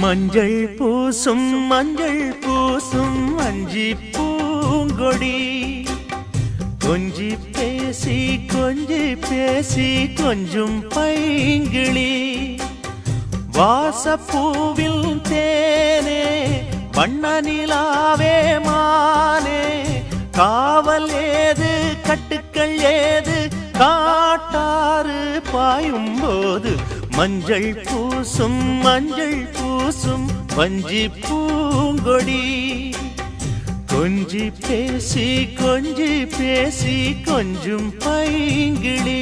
மஞ்சள் பூசும் மஞ்சள் பூசும் அஞ்சி பூங்கொடி. கொஞ்சி பேசி கொஞ்சி பேசி கொஞ்சம் பைங்கிளி. வாசப்பூவில் தேனே வண்ண நிலாவே மானே. காவல் ஏது கட்டுக்கள் ஏது காட்டாறு பாயும் போது மஞ்சள் பூசும் மஞ்சள் பூசும் வஞ்சி பூங்கொடி. கொஞ்சி பேசி கொஞ்சி பேசி கொஞ்சும் பைங்கிளி